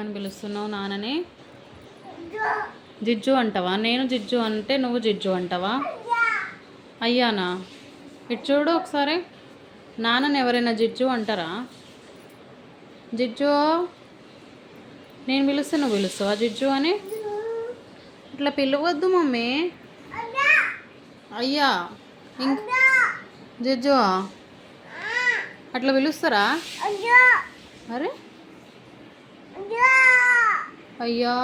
అని పిలుస్తున్నావు నాన్నని? జిజ్జు అంటావా? నేను జిజ్జు అంటే నువ్వు జిజ్జు అంటావా? అయ్యానా? ఇటు చూడు ఒకసారి. నాన్నని ఎవరైనా జిజ్జు అంటారా? జిజ్జు నేను పిలుస్తే నువ్వు పిలుస్తావా జిజ్జు అని? ఇట్లా పిలవద్దు మమ్మీ. అయ్యా ఇంక జిజ్జు అట్లా పిలుస్తారా? అరే అయ్యా!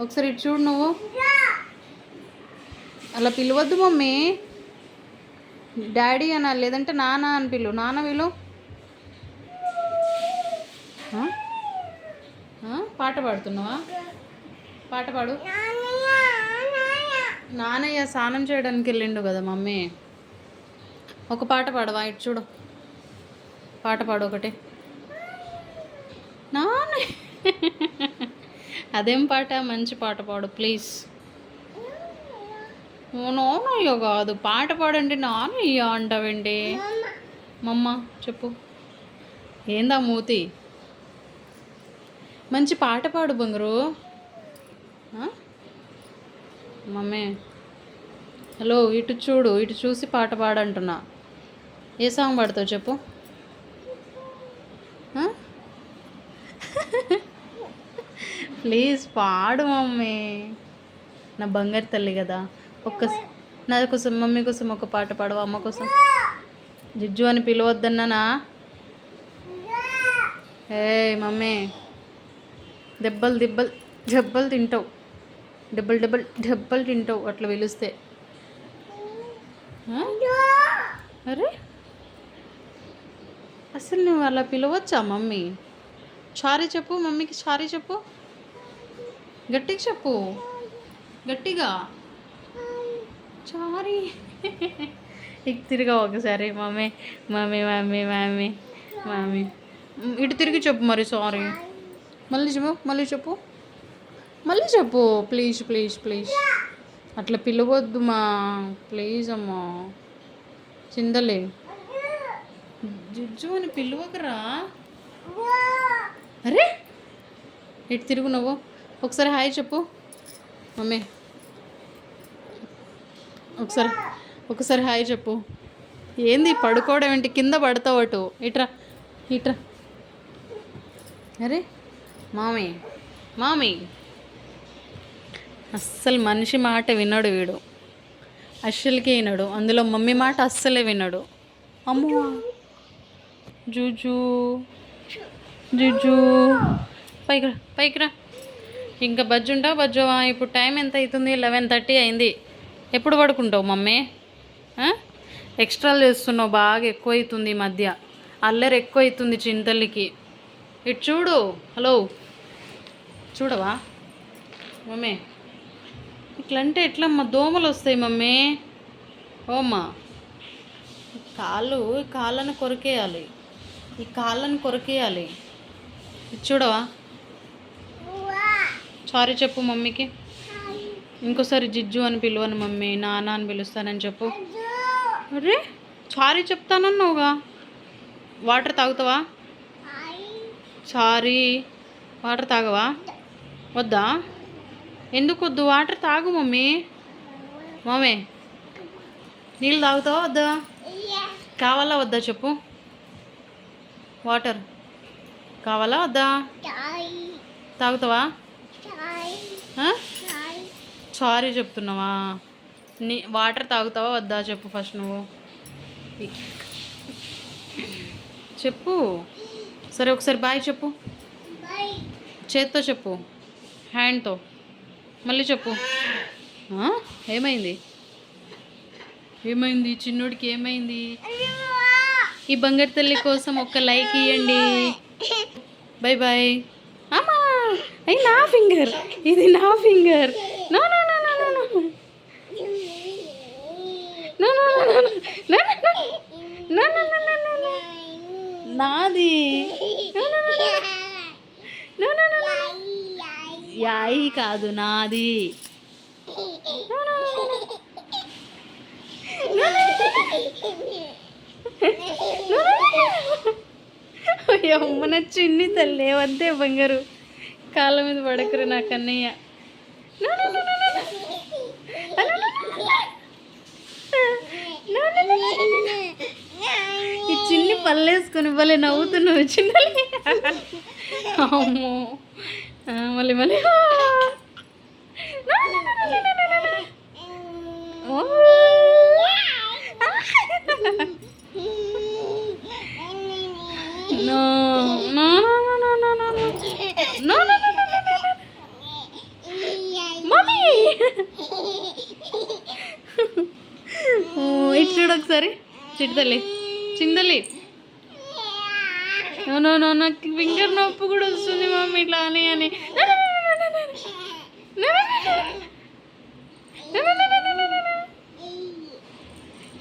ఒకసారి ఇటు చూడు నువ్వు. అలా పిలవద్దు మమ్మీ. డాడీ అనాలి లేదంటే నాన్న అని పిలు. నాన్న పిలు పాట పాడుతున్నావా? పాట పాడు. నాన్నయ్య స్నానం చేయడానికి వెళ్ళిండు కదా మమ్మీ. ఒక పాట పాడవా ఇటు చూడు. పాట పాడు ఒకటి. నాన్న. అదేం పాట? మంచి పాట పాడు ప్లీజ్. నాన్నయ్య కాదు. పాట పాడండి నాన్నయ్య అంటావండి మమ్మ చెప్పు. ఏందా మూతి? మంచి పాట పాడు బొంగరు. మమ్మీ. హలో ఇటు చూడు ఇటు చూసి పాట పాడంటున్నా. ఏ సాంగ్ పాడతావు చెప్పు? ప్లీజ్ పాడు మమ్మీ. నా బంగారు తల్లి కదా. ఒక్క నా కోసం మమ్మీ కోసం ఒక పాట పాడవా? అమ్మ కోసం. జిజ్జు అని పిలవద్దన్నానా ఏ మమ్మీ. దెబ్బలు దెబ్బలు దెబ్బలు తింటావు. డబ్బల్ డబ్బల్ డబ్బలు తింటావు అట్లా పిలిస్తే. అరే? అసలు నువ్వు అలా పిలవచ్చా మమ్మీ? సారీ చెప్పు మమ్మీకి సారీ చెప్పు. గట్టిగా చెప్పు. గట్టిగా. సారీ ఇటు తిరిగా ఒకసారి mummy mummy mummy mummy mummy ఇటు తిరిగి చెప్పు మరి సారీ మళ్ళీ చెప్పు మళ్ళీ చెప్పు. మళ్ళీ చెప్పు. ప్లీజ్ ప్లీజ్ ప్లీజ్ అట్లా పిలవద్దు మా. ప్లీజ్ అమ్మా. చిందలే. జుజ్జు అని పిలవకరా. అరే! ఇటు తిరుగు నువ్వు. ఒకసారి హాయ్ చెప్పు. మమ్మీ. ఒకసారి ఒకసారి హాయ్ చెప్పు. ఏంది పడుకోవడం ఏంటి? కింద పడతావు అటు. ఇట్రా ఇట్రా. అరే మామీ మామీ. అస్సలు మనిషి మాట వినడు వీడు. అస్సలకే వినడు. అందులో మమ్మీ మాట అస్సలే వినడు. అమ్మో. జూజు జూజు. పైకి రా పైకి రా. ఇంకా బజ్జు ఉంటావు బజ్జువా ఇప్పుడు టైం ఎంత అవుతుంది? లెవెన్ థర్టీ అయింది. ఎప్పుడు పడుకుంటావు మమ్మీ? ఎక్స్ట్రా ఎక్స్ట్రాలు చేస్తున్నావు బాగా ఎక్కువ అవుతుంది ఈ మధ్య. అల్లరి ఎక్కువ అవుతుంది చింతల్లికి. ఇటు చూడు. హలో. చూడవా? మమ్మీ. ఇట్లంటే ఎట్లమ్మా? దోమలు వస్తాయి మమ్మీ. ఓమ్మా. కాళ్ళు ఈ కాళ్ళను కొరికేయాలి. ఈ కాళ్ళను కొరికేయాలి. ఇది చూడవా? సారీ చెప్పు మమ్మీకి. ఇంకోసారి జిజ్జు అని పిలువను మమ్మీ నాన్న అని పిలుస్తానని చెప్పు. అరే సారీ చెప్తానన్నావుగా. వాటర్ తాగుతావా? సారీ వాటర్ తాగవా? వద్దా? ఎందుకు వద్దు? వాటర్ తాగు మమ్మీ. మమ్మీ నీళ్ళు తాగుతావా వద్దా? కావాలా వద్దా చెప్పు. వాటర్ కావాలా వద్దా? తాగుతావా? సారీ చెప్తున్నావా? నీ వాటర్ తాగుతావా వద్దా చెప్పు ఫస్ట్ నువ్వు. చెప్పు. సరే ఒకసారి బాయ్ చెప్పు. చేత్తో చెప్పు. హ్యాండ్తో మళ్ళీ చెప్పు. ఏమైంది? ఏమైంది? చిన్నోడికి ఏమైంది? ఈ బంగారు తల్లి కోసం ఒక లైక్ ఇవ్వండి బై బాయ్ అయ్యి నా ఫింగర్ ఇది నా finger no no no no no no no no no no no no no no no no no నాది no no no no no no no యాయి కాదు నాది no no no no no no no no no చిన్ని తల్లి వద్దే బంగారు కాళ్ళ మీద పడకరు నా కన్నయ్య ఈ చిన్ని పల్లేసుకొని భలే నవ్వుతున్నావు చిన్నది అమ్మో మళ్ళీ మళ్ళీ ఒకసారి చిట్టు తల్లి చిందల్లి నో నో నాకు ఫింగర్ నొప్పి కూడా వస్తుంది మమ్మీ ఇట్లా అని అని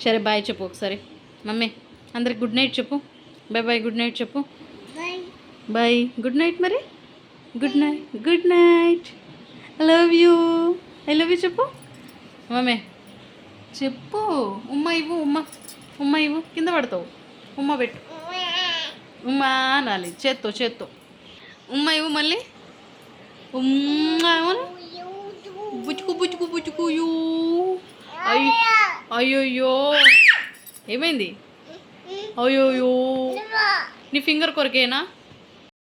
సరే బాయ్ చెప్పు ఒకసారి మమ్మీ అందరికి గుడ్ నైట్ చెప్పు బాయ్ బాయ్ గుడ్ నైట్ చెప్పు బాయ్ గుడ్ నైట్ మరి good night good night I love you I love you చెప్పు మమ్మీ చెప్పు. ఉమ్మ ఇవ్వు ఉమ్మ. ఉమ్మ ఇవ్వు. కింద పడతావు. ఉమ్మ పెట్టు. ఉమ్మ అనాలి. చేత్తో చేత్తో. ఉమ్మ ఇవ్వు మళ్ళీ. ఉమ్మ బుచ్చుకు బుచ్చుకు బుచ్చుకు అయ్యో అయ్యోయ్యో. ఏమైంది? అయ్యోయ్యో. నీ ఫింగర్ కొరకేనా?